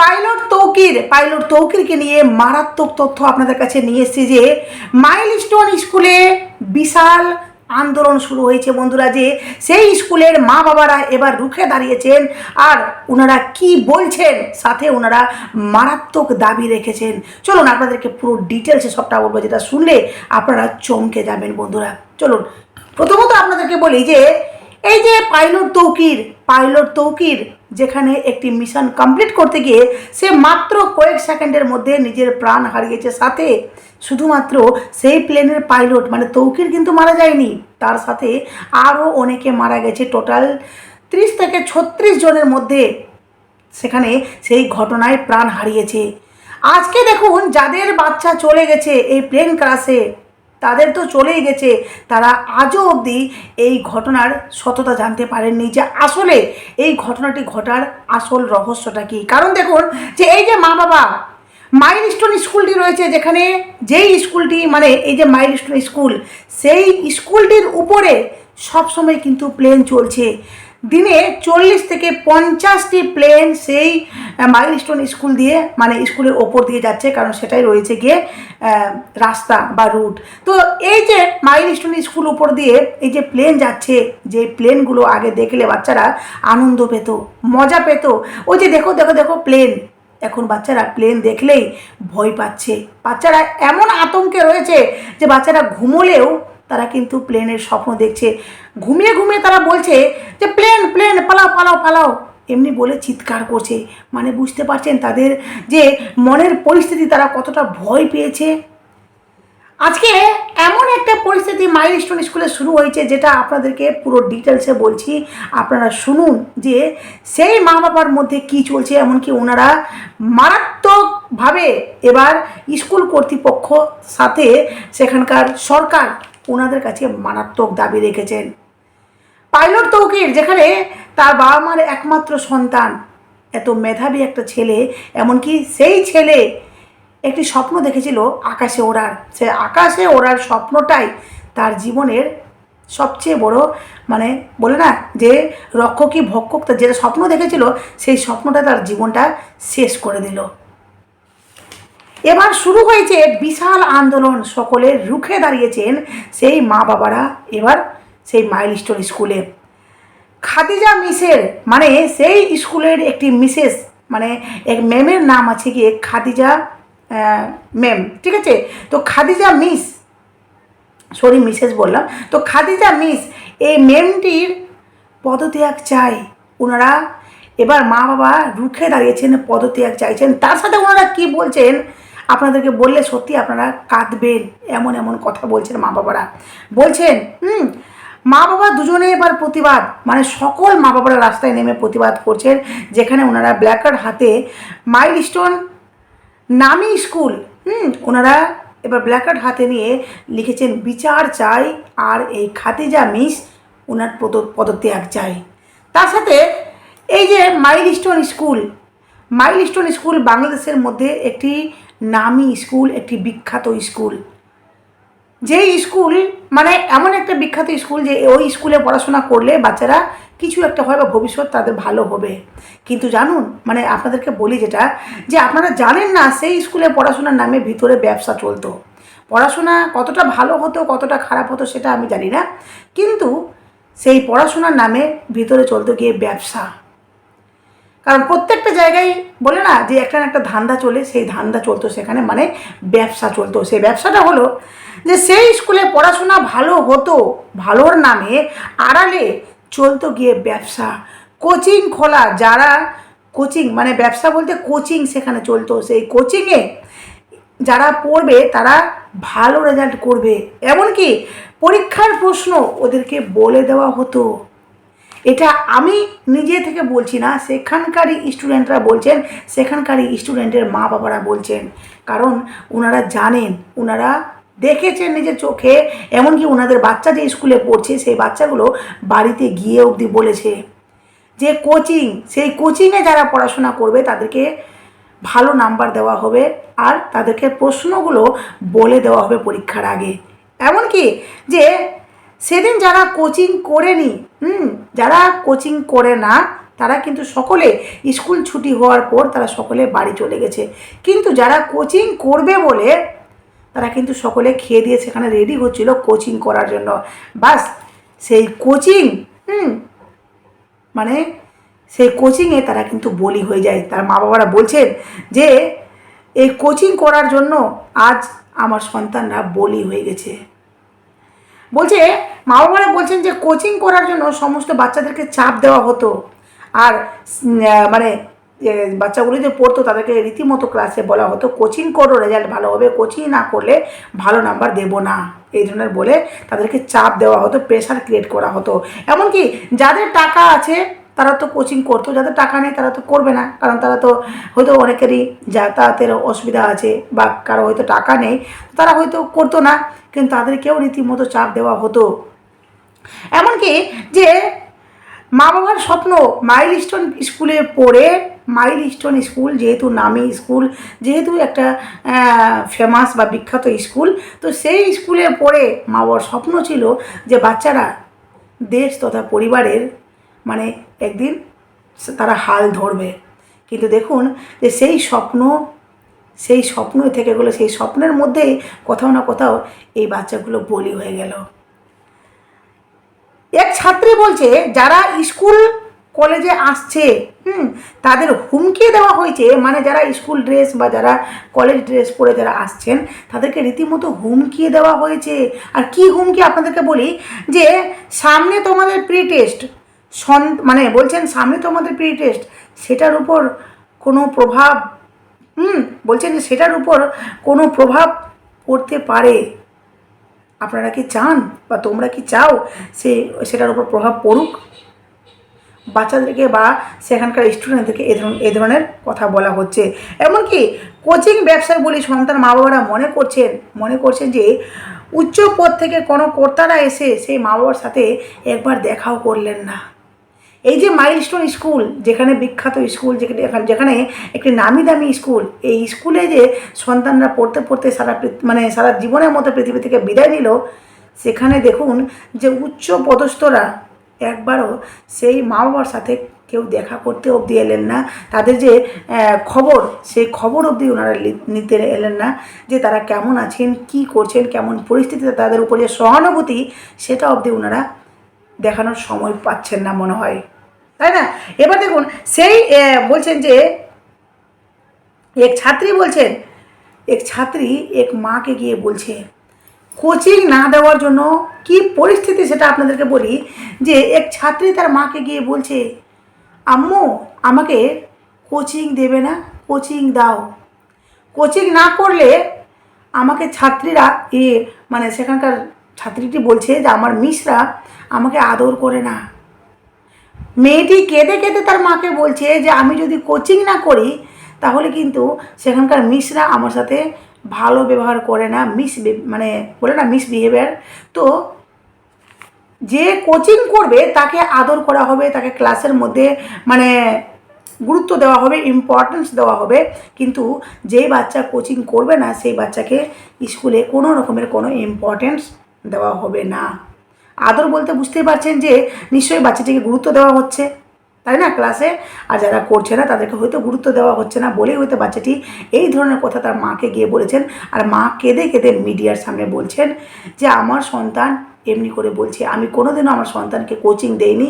Pilot Tauqir, pilot তৌকিরকে নিয়ে মারাত্মক তথ্য আপনাদের কাছে নিয়ে এসেছি যে মাইল স্টোন স্কুলে বিশাল আন্দোলন শুরু হয়েছে বন্ধুরা যে সেই স্কুলের মা বাবারা এবার রুখে দাঁড়িয়েছেন আর ওনারা কি বলছেন সাথে ওনারা মারাত্মক দাবি রেখেছেন। চলুন আপনাদেরকে পুরো ডিটেলসে সবটা বলব, যেটা শুনলে আপনারা চমকে যাবেন বন্ধুরা। চলুন, প্রথমত আপনাদেরকে বলি যে এই যে পাইলট তৌকির পাইলট তৌকির যেখানে একটি মিশন কমপ্লিট করতে গিয়ে সে মাত্র কয়েক সেকেন্ডের মধ্যে নিজের প্রাণ হারিয়েছে। সাথে শুধুমাত্র সেই প্লেনের পাইলট মানে তৌকির কিন্তু মারা যায়নি। তার সাথে আরও অনেকে মারা গেছে। টোটাল ত্রিশ থেকে ছত্রিশ জনের মধ্যে সেখানে সেই ঘটনায় প্রাণ হারিয়েছে। আজকে দেখুন যাদের বাচ্চা চলে গেছে এই প্লেন ক্রাশে তাদের তো চলেই গেছে। তারা আজও অবধি এই ঘটনার সততা জানতে পারেননি যে আসলে এই ঘটনাটি ঘটার আসল রহস্যটা কি। কারণ দেখুন যে এই যে মা বাবা, মাইলস্টোন স্কুলটি রয়েছে যেখানে যেই স্কুলটি মানে এই যে মাইলস্টোন স্কুল, সেই স্কুলটির উপরে সবসময় কিন্তু প্লেন চলছে। দিনে চল্লিশ থেকে পঞ্চাশটি প্লেন সেই মাইলস্টোন স্কুল দিয়ে মানে স্কুলের ওপর দিয়ে যাচ্ছে, কারণ সেটাই রয়েছে গিয়ে রাস্তা বা রুট তো এই যে মাইলস্টোন স্কুল উপর দিয়ে এই যে প্লেন যাচ্ছে, যে প্লেনগুলো আগে দেখলে বাচ্চারা আনন্দ পেত, মজা পেত। ওই যে দেখো দেখো দেখো প্লেন এখন বাচ্চারা প্লেন দেখলেই ভয় পাচ্ছে। বাচ্চারা এমন আতঙ্কে রয়েছে যে বাচ্চারা ঘুমোলেও তারা কিন্তু প্লেনের স্বপ্ন দেখছে। ঘুমিয়ে ঘুমিয়ে তারা বলছে যে প্লেন প্লেন পালাও পালাও পালাও। এমনি বলে চিৎকার করছে। মানে বুঝতে পারছেন তাদের যে মনের পরিস্থিতি তারা কতটা ভয় পেয়েছে। আজকে এমন একটা পরিস্থিতি মাইলস্টোন স্কুলে শুরু হয়েছে, যেটা আপনাদেরকে পুরো ডিটেলসে বলছি। আপনারা শুনুন যে, সেই মা বাবার মধ্যে কি চলছে, এমনকি ওনারা মারাত্মকভাবে এবার স্কুল কর্তৃপক্ষ সাথে সেখানকার সরকার ওনাদের কাছে মারাত্মক দাবি রেখেছেন। পাইলট তৌকির, যেখানে তার বাবা মার একমাত্র সন্তান, এত মেধাবী একটা ছেলে, এমনকি সেই ছেলে একটি স্বপ্ন দেখেছিল আকাশে ওড়ার। সে আকাশে ওড়ার স্বপ্নটাই তার জীবনের সবচেয়ে বড় মানে বলে না যে রক্ষকই ভক্ষক, তার যেটা স্বপ্ন দেখেছিল, সেই স্বপ্নটা তার জীবনটা শেষ করে দিল। এবার শুরু হয়েছে বিশাল আন্দোলন। সকলে রুখে দাঁড়িয়েছেন সেই মা বাবারা এবার সেই মাইলস্টোন স্কুলে। খাদিজা মিসের মানে সেই স্কুলের একটি মিসেস মানে এক ম্যামের নাম আছে কি? খাদিজা ম্যাম, ঠিক আছে? তো খাদিজা মিস সরি মিসেস বললাম। তো খাদিজা মিস এই ম্যামটির পদত্যাগ চাই ওনারা এবার মা বাবা রুখে দাঁড়িয়েছেন, পদত্যাগ চাইছেন। তার সাথে ওনারা কি বলছেন? আপনাদেরকে বললে সত্যি আপনারা কাঁদবেন, এমন এমন কথা বলছেন মা বাবারা। বলছেন, হুম, মা বাবা দুজনে এবার প্রতিবাদ। মানে সকল মা বাবারা রাস্তায় নেমে প্রতিবাদ করছেন, যেখানে ওনারা ব্ল্যাকার্ড হাতে মাইলস্টোন নামি স্কুল, হুম, ওনারা এবার ব্ল্যাকার্ড হাতে নিয়ে লিখেছেন, বিচার চাই আর এই খাতিজা মিস ওনার পদ, পদত্যাগ চাই। তার সাথে এই যে মাইলস্টোন স্কুল মাইলস্টোন স্কুল বাংলাদেশের মধ্যে একটি নামি স্কুল, একটি বিখ্যাত স্কুল। যেই স্কুল মানে এমন একটা বিখ্যাত স্কুল যে ওই স্কুলে পড়াশোনা করলে বাচ্চারা কিছু একটা হয় বা ভবিষ্যৎ তাদের ভালো হবে। কিন্তু জানুন মানে আপনাদেরকে বলি যেটা, যে আপনারা জানেন না সেই স্কুলে পড়াশোনার নামে ভিতরে ব্যবসা চলতো। পড়াশোনা কতটা ভালো হতো, কতটা খারাপ হতো সেটা আমি জানি না। কিন্তু সেই পড়াশোনার নামে ভিতরে চলতো গিয়ে ব্যবসা। কারণ প্রত্যেকটা জায়গায় বলে না যে একটা একটা ধান্দা চলে, সেই ধান্দা চলতো সেখানে মানে ব্যবসা চলতো। সেই ব্যবসাটা হলো যে সেই স্কুলে পড়াশোনা ভালো হতো, ভালোর নামে আড়ালে চলতো গিয়ে ব্যবসা। কোচিং খোলা, যারা কোচিং মানে ব্যবসা বলতে কোচিং সেখানে চলতো। সেই কোচিংয়ে যারা পড়বে, তারা ভালো রেজাল্ট করবে। এমনকি পরীক্ষার প্রশ্ন ওদেরকে বলে দেওয়া হতো। এটা আমি নিজে থেকে বলছি না, সেখানকারই স্টুডেন্টরা বলছেন, সেখানকারই স্টুডেন্টের মা বাবারা বলছেন। কারণ ওনারা জানেন, ওনারা দেখেছেন নিজের চোখে, এমনকি ওনাদের বাচ্চা যে স্কুলে পড়ছে, সেই বাচ্চাগুলো বাড়িতে গিয়ে অবধি বলেছে। যে কোচিং সেই কোচিংয়ে যারা পড়াশোনা করবে, তাদেরকে ভালো নাম্বার দেওয়া হবে আর তাদেরকে প্রশ্নগুলো বলে দেওয়া হবে পরীক্ষার আগে। এমনকি যে সেদিন যারা কোচিং করেনি হুম, যারা কোচিং করে না, তারা কিন্তু সকলে স্কুল ছুটি হওয়ার পর তারা সকলে বাড়ি চলে গেছে। কিন্তু যারা কোচিং করবে বলে, তারা কিন্তু সকলে খেয়ে দিয়ে সেখানে রেডি হচ্ছিল কোচিং করার জন্য। বাস, সেই কোচিং হুম মানে সেই কোচিংয়ে তারা কিন্তু বলি হয়ে যায়। তার মা বাবারা বলছেন যে, এই কোচিং করার জন্য আজ আমার সন্তানরা বলি হয়ে গেছে। বলছে, মা বাবারা বলছেন যে কোচিং করার জন্য সমস্ত বাচ্চাদেরকে চাপ দেওয়া হতো। আর মানে বাচ্চাগুলি যে পড়তো তাদেরকে রীতিমতো ক্লাসে বলা হতো কোচিং করো রেজাল্ট ভালো হবে কোচিং না করলে ভালো নাম্বার দেবো না। এই ধরনের বলে তাদেরকে চাপ দেওয়া হতো প্রেশার ক্রিয়েট করা হতো। এমনকি যাদের টাকা আছে তারা তো কোচিং করতো, যাদের টাকা নেই তারা তো করবে না, কারণ তারা তো হয়তো অনেকেরই যাতায়াতের অসুবিধা আছে বা কারও হয়তো টাকা নেই তারা হয়তো করতো না, কিন্তু তাদেরকেও রীতিমতো চাপ দেওয়া হতো। এমনকি যে মা বাবার স্বপ্ন মাইল স্টোন স্কুলে পড়ে মাইল স্টোন স্কুল যেহেতু নামি স্কুল যেহেতু একটা ফেমাস বা বিখ্যাত স্কুল তো সেই স্কুলে পড়ে মা বাবার স্বপ্ন ছিল যে বাচ্চারা দেশ তথা পরিবারের মানে একদিন তারা হাল ধরবে। কিন্তু দেখুন যে সেই স্বপ্ন সেই স্বপ্ন থেকে গেলো, সেই স্বপ্নের মধ্যেই কোথাও না কোথাও এই বাচ্চাগুলো বলি হয়ে গেল। এক ছাত্রী বলছে, যারা স্কুল কলেজে আসছে, হুম, তাদের হুমকি দেওয়া হয়েছে মানে যারা স্কুল ড্রেস বা যারা কলেজ ড্রেস পরে যারা আসছেন, তাদেরকে রীতিমতো হুমকি দেওয়া হয়েছে। আর কি হুমকি আপনাদেরকে বলি, যে সামনে তোমাদের প্রি টেস্ট সন মানে বলছেন সামনে তোমাদের প্রি টেস্ট। সেটার উপর কোনো প্রভাব, হুম, বলছেন যে সেটার উপর কোনো প্রভাব পড়তে পারে। আপনারা কি চান বা তোমরা কি চাও সে, সেটার উপর প্রভাব পড়ুক? বাচ্চাদেরকে বা সেখানকার স্টুডেন্টদেরকে এ ধরনের এ ধরনের কথা বলা হচ্ছে। এমনকি কোচিং ব্যবসায় বলি সন্তান মা বাবারা মনে করছেন মনে করছেন যে উচ্চ পদ থেকে কোনো কর্তারা এসে সেই মা বাবার সাথে একবার দেখাও করলেন না। এই যে মাইলস্টোন স্কুল যেখানে বিখ্যাত স্কুল যেখানে যেখানে একটি নামি দামি স্কুল এই স্কুলে যে সন্তানরা পড়তে পড়তে সারা মানে সারা জীবনের মতো পৃথিবী থেকে বিদায় নিল, সেখানে দেখুন যে উচ্চ পদস্থরা একবারও সেই মা বাবার সাথে কেউ দেখা করতে অবধি এলেন না। তাদের যে খবর, সেই খবর অবধি ওনারা নিতে এলেন না যে তারা কেমন আছেন, কি করছেন, কেমন পরিস্থিতিতে তাদের উপর সহানুভূতি, সেটা অবধি ওনারা দেখানোর সময় পাচ্ছেন না মনে হয়। তাই না? এবার দেখুন, সেই বলছেন যে, এক ছাত্রী বলছেন, এক ছাত্রী এক মাকে গিয়ে বলছে, কোচিং না দেওয়ার জন্য কি পরিস্থিতি? সেটা আপনাদেরকে বলি, যে এক ছাত্রী তার মাকে গিয়ে বলছে, আম্মু, আমাকে কোচিং দেবে না, কোচিং দাও। কোচিং না করলে আমাকে ছাত্রীরা, এ মানে সেখানকার ছাত্রীটি বলছে যে, আমার মিশরা আমাকে আদর করে না। মেয়েটি কেঁদে কেঁদে তার মাকে বলছে যে, আমি যদি কোচিং না করি, তাহলে কিন্তু সেখানকার মিসরা আমার সাথে ভালো ব্যবহার করে না মিস মানে বলে না মিস বিহেভিয়ার তো যে কোচিং করবে, তাকে আদর করা হবে, তাকে ক্লাসের মধ্যে মানে গুরুত্ব দেওয়া হবে ইম্পর্টেন্স দেওয়া হবে। কিন্তু যেই বাচ্চা কোচিং করবে না, সেই বাচ্চাকে স্কুলে কোনো রকমের কোনো ইম্পর্টেন্স দেওয়া হবে না। আদর বলতে বুঝতেই পারছেন যে নিশ্চয়ই বাচ্চাটিকে গুরুত্ব দেওয়া হচ্ছে, তাই না ক্লাসে? আর যারা করছে না, তাদেরকে হয়তো গুরুত্ব দেওয়া হচ্ছে না বলেই হয়তো বাচ্চাটি এই ধরনের কথা তার মাকে গিয়ে বলেছেন। আর মা কেঁদে কেঁদে মিডিয়ার সামনে বলছেন যে, আমার সন্তান, এমনি করে বলছে, আমি কোনোদিনও আমার সন্তানকে কোচিং দেইনি,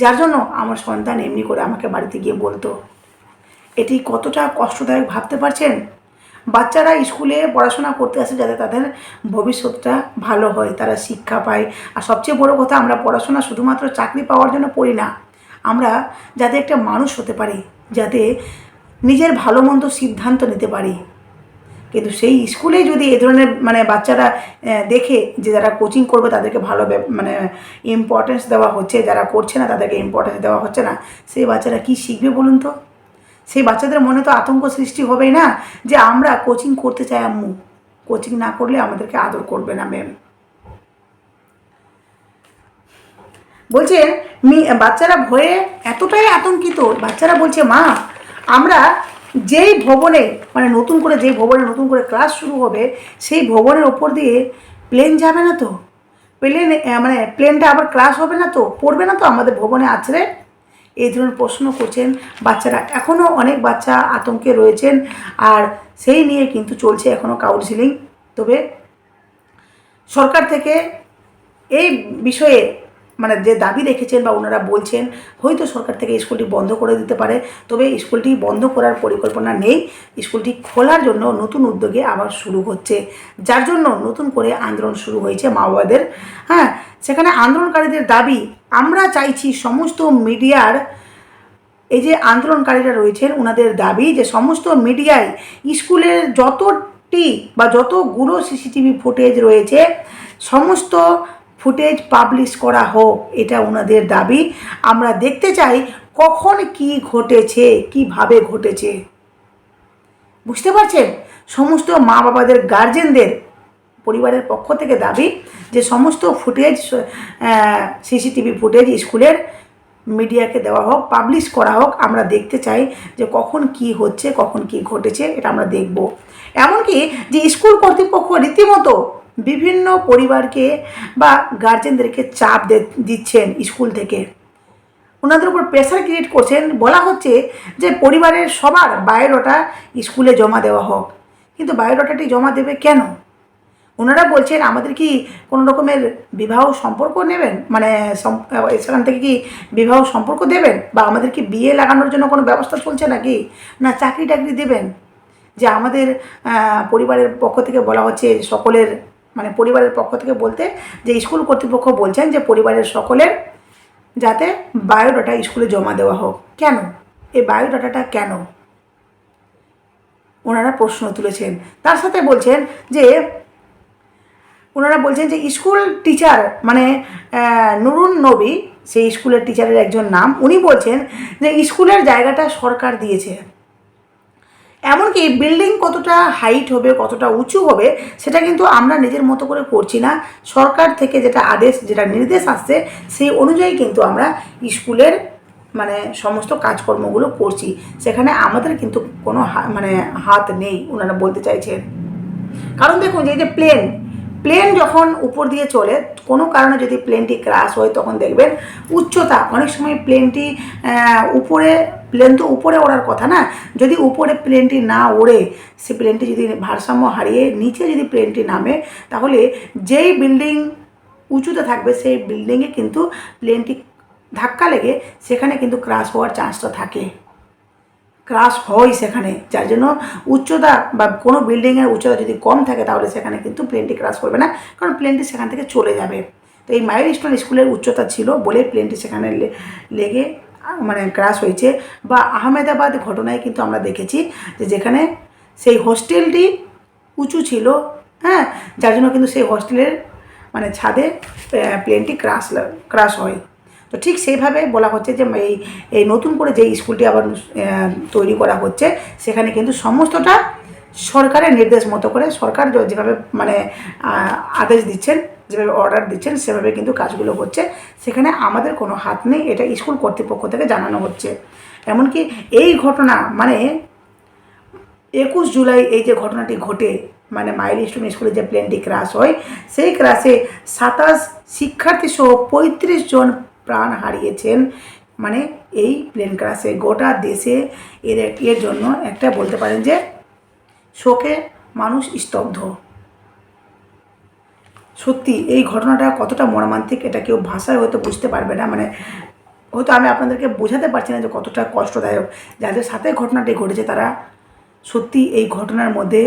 যার জন্য আমার সন্তান এমনি করে আমাকে বাড়িতে গিয়ে বলতো। এটি কতটা কষ্টদায়ক ভাবতে পারছেন? বাচ্চারা স্কুলে পড়াশোনা করতে আসে যাতে তাদের ভবিষ্যৎটা ভালো হয়, তারা শিক্ষা পায়। আর সবচেয়ে বড় কথা, আমরা পড়াশোনা শুধুমাত্র চাকরি পাওয়ার জন্য পড়ি না। আমরা যাতে একটা মানুষ হতে পারি, যাতে নিজের ভালো মন্দ সিদ্ধান্ত নিতে পারি। কিন্তু সেই স্কুলে যদি এ ধরনের মানে বাচ্চারা দেখে যে যারা কোচিং করবে, তাদেরকে ভালো মানে ইম্পর্টেন্স দেওয়া হচ্ছে, যারা করছে না, তাদেরকে ইম্পর্টেন্স দেওয়া হচ্ছে না, সেই বাচ্চারা কি শিখবে বলুন তো? সেই বাচ্চাদের মনে তো আতঙ্ক সৃষ্টি হবেই না যে আমরা কোচিং করতে চাই আম্মু। কোচিং না করলে আমাদেরকে আদর করবে না ম্যাম বলছেন মি- বাচ্চারা ভয়ে এতটাই আতঙ্কিত। বাচ্চারা বলছে, মা, আমরা যেই ভবনে মানে নতুন করে যেই ভবনে নতুন করে ক্লাস শুরু হবে, সেই ভবনের ওপর দিয়ে প্লেন যাবে না তো? প্লেন মানে প্লেনটা আবার ক্লাস হবে না তো? পড়বে না তো আমাদের ভবনে আছড়ে? এই ধরনের প্রশ্ন করছেন বাচ্চারা। এখনও অনেক বাচ্চা আতঙ্কে রয়েছেন আর সেই নিয়ে কিন্তু চলছে এখনও কাউন্সিলিং তবে সরকার থেকে এই বিষয়ে মানে যে দাবি রেখেছেন বা ওনারা বলছেন, হয়তো সরকার থেকে স্কুলটি বন্ধ করে দিতে পারে। তবে স্কুলটি বন্ধ করার পরিকল্পনা নেই। স্কুলটি খোলার জন্য নতুন উদ্যোগে আবার শুরু হচ্ছে। যার জন্য নতুন করে আন্দোলন শুরু হয়েছে মাওবাদের হ্যাঁ সেখানে আন্দোলনকারীদের দাবি, আমরা চাইছি সমস্ত মিডিয়ার, এই যে আন্দোলনকারীরা রয়েছেন ওনাদের দাবি যে সমস্ত মিডিয়ায় স্কুলের যতটি বা যতগুলো সিসিটিভি ফুটেজ রয়েছে, সমস্ত ফুটেজ পাবলিশ করা হোক, এটা ওনাদের দাবি। আমরা দেখতে চাই কখন কি ঘটেছে, কীভাবে ঘটেছে। বুঝতে পারছেন? সমস্ত মা বাবাদের গার্জেনদের পরিবারের পক্ষ থেকে দাবি যে সমস্ত ফুটেজ সিসিটিভি ফুটেজ স্কুলের মিডিয়াকে দেওয়া হোক, পাবলিশ করা হোক, আমরা দেখতে চাই যে কখন কি হচ্ছে, কখন কি ঘটেছে, এটা আমরা দেখব। এমনকি যে স্কুল কর্তৃপক্ষ রীতিমতো বিভিন্ন পরিবারকে বা গার্জেনদেরকে চাপ দিচ্ছেন স্কুল থেকে। ওনাদের উপর প্রেশার ক্রিয়েট করছেন। বলা হচ্ছে যে পরিবারের সবার বায়োডাটা স্কুলে জমা দেওয়া হোক। কিন্তু বায়োডাটাটি জমা দেবে কেন? ওনারা বলছেন, আমাদের কি কোনো রকমের বিবাহ সম্পর্ক নেবেন? মানে সেখান থেকে কি বিবাহ সম্পর্ক দেবেন? বা আমাদের কি বিয়ে লাগানোর জন্য কোনো ব্যবস্থা চলছে নাকি? না চাকরি টাকরি দেবেন? যে আমাদের পরিবারের পক্ষ থেকে বলা হচ্ছে সকলের মানে পরিবারের পক্ষ থেকে বলতে যে স্কুল কর্তৃপক্ষ বলছেন যে পরিবারের সকলের যাতে বায়োডাটা স্কুলে জমা দেওয়া হোক। কেন? এই বায়োডাটাটা কেন? ওনারা প্রশ্ন তুলেছেন। তার সাথে বলছেন যে, ওনারা বলছেন যে স্কুল টিচার মানে নুরুন নবী, সেই স্কুলের টিচারের একজন নাম, উনি বলছেন যে স্কুলের জায়গাটা সরকার দিয়েছে। এমনকি বিল্ডিং কতটা হাইট হবে, কতটা উঁচু হবে, সেটা কিন্তু আমরা নিজের মতো করে করছি না। সরকার থেকে যেটা আদেশ, যেটা নির্দেশ আসছে, সেই অনুযায়ী কিন্তু আমরা স্কুলের মানে সমস্ত কাজকর্মগুলো করছি। সেখানে আমাদের কিন্তু কোনো মানে হাত নেই, ওনারা বলতে চাইছেন কারণ দেখুন, যে এই যে প্লেন প্লেন যখন উপর দিয়ে চলে, কোনো কারণে যদি প্লেনটি ক্রাশ হয়, তখন দেখবেন উচ্চতা, অনেক সময় প্লেনটি উপরে প্লেন তো উপরে ওড়ার কথা না? যদি উপরে প্লেনটি না ওড়ে, সে প্লেনটি যদি ভারসাম্য হারিয়ে নিচে যদি প্লেনটি নামে, তাহলে যেই বিল্ডিং উঁচুতে থাকবে, সেই বিল্ডিংয়ে কিন্তু প্লেনটি ধাক্কা লেগে সেখানে কিন্তু ক্রাশ হওয়ার চান্সটা থাকে। ক্রাশ হয় সেখানে। যার জন্য উচ্চতা বা কোনো বিল্ডিংয়ের উচ্চতা যদি কম থাকে তাহলে সেখানে কিন্তু প্লেনটি ক্রাশ করবে না। কারণ প্লেনটি সেখান থেকে চলে যাবে। তো এই মাইল স্টোন স্কুলের উচ্চতা ছিল বলে প্লেনটি সেখানে লেগে মানে ক্রাশ হয়েছে। বা আহমেদাবাদ ঘটনায় কিন্তু আমরা দেখেছি যে যেখানে সেই হোস্টেলটি উঁচু ছিল হ্যাঁ? যার জন্য কিন্তু সেই হোস্টেলের মানে ছাদে প্লেনটি ক্রাশ ক্রাশ হয়। তো ঠিক সেইভাবে বলা হচ্ছে যে এই এই নতুন করে যে স্কুলটি আবার তৈরি করা হচ্ছে, সেখানে কিন্তু সমস্তটা সরকারের নির্দেশ মতো করে সরকার যেভাবে মানে আদেশ দিচ্ছেন, যেভাবে অর্ডার দিচ্ছেন, সেভাবে কিন্তু কাজগুলো হচ্ছে। সেখানে আমাদের কোনো হাত নেই, এটা স্কুল কর্তৃপক্ষ থেকে জানানো হচ্ছে। এমনকি এই ঘটনা মানে একুশ জুলাই এই যে ঘটনাটি ঘটে মানে মাইল স্টোন স্কুলে যে প্লেনটি ক্রাশ হয়, সেই ক্রাশে সাতাশ শিক্ষার্থী সহ পঁয়ত্রিশ জন প্রাণ হারিয়েছেন। মানে এই প্লেন ক্রাশে গোটা দেশে এর এর জন্য একটা বলতে পারেন যে শোকে মানুষ স্তব্ধ। সত্যি, এই ঘটনাটা কতটা মর্মান্তিক এটা কেউ ভাষায় হয়তো বুঝতে পারবে না। মানে হয়তো আমি আপনাদেরকে বোঝাতে পারছি না যে কতটা কষ্টদায়ক। যাদের সাথে ঘটনাটি ঘটেছে তারা সত্যি এই ঘটনার মধ্যে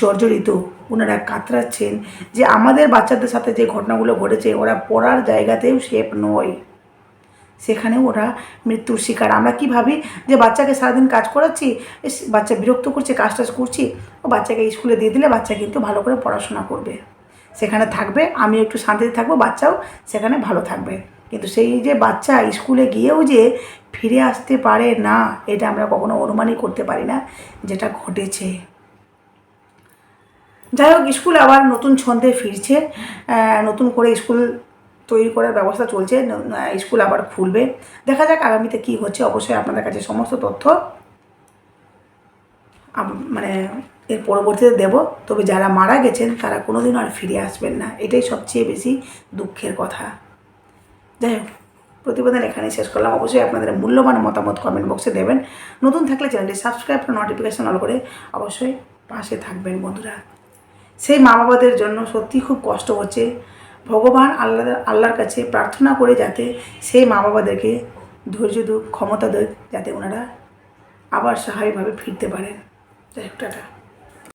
জর্জরিত। ওনারা কাতরাচ্ছেন যে আমাদের বাচ্চাদের সাথে যে ঘটনাগুলো ঘটেছে, ওরা পড়ার জায়গাতেও সেফ নয়। সেখানেও ওরা মৃত্যুর শিকার। আমরা কি ভাবি যে বাচ্চাকে সারাদিন কাজ করাচ্ছি বাচ্চা বিরক্ত করছে, কাজ টাজ করছি, ও বাচ্চাকে স্কুলে দিয়ে দিলে বাচ্চা কিন্তু ভালো করে পড়াশোনা করবে। সেখানে থাকবে আমি একটু শান্তিতে থাকব, বাচ্চাও সেখানে ভালো থাকবে। কিন্তু সেই যে বাচ্চা স্কুলে গিয়েও যে ফিরে আসতে পারে না, এটা আমরা কখনো অনুমানই করতে পারি না, যেটা ঘটেছে। যাই হোক, স্কুল আবার নতুন ছন্দে ফিরছে। নতুন করে স্কুল তৈরি করার ব্যবস্থা চলছে স্কুল আবার খুলবে। দেখা যাক আগামীতে কি হচ্ছে, অবশ্যই আপনাদের কাছে সমস্ত তথ্য মানে এর পরবর্তীতে দেব। তবে যারা মারা গেছেন, তারা কোনোদিনও আর ফিরে আসবেন না। এটাই সবচেয়ে বেশি দুঃখের কথা। যাই হোক, প্রতিবেদন এখানেই শেষ করলাম। অবশ্যই আপনাদের মূল্যবান মতামত কমেন্ট বক্সে দেবেন। নতুন থাকলে চ্যানেলটি সাবস্ক্রাইব করে নোটিফিকেশন অল করে অবশ্যই পাশে থাকবেন বন্ধুরা। সেই মা বাবাদের জন্য সত্যি খুব কষ্ট হচ্ছে। ভগবান আল্লাহ আল্লাহর কাছে প্রার্থনা করে যাতে সেই মা বাবাদেরকে ধৈর্য দুঃখ ক্ষমতা দেয় যাতে ওনারা আবার স্বাভাবিকভাবে ফিরতে পারেন। যাই হোক, টাটা।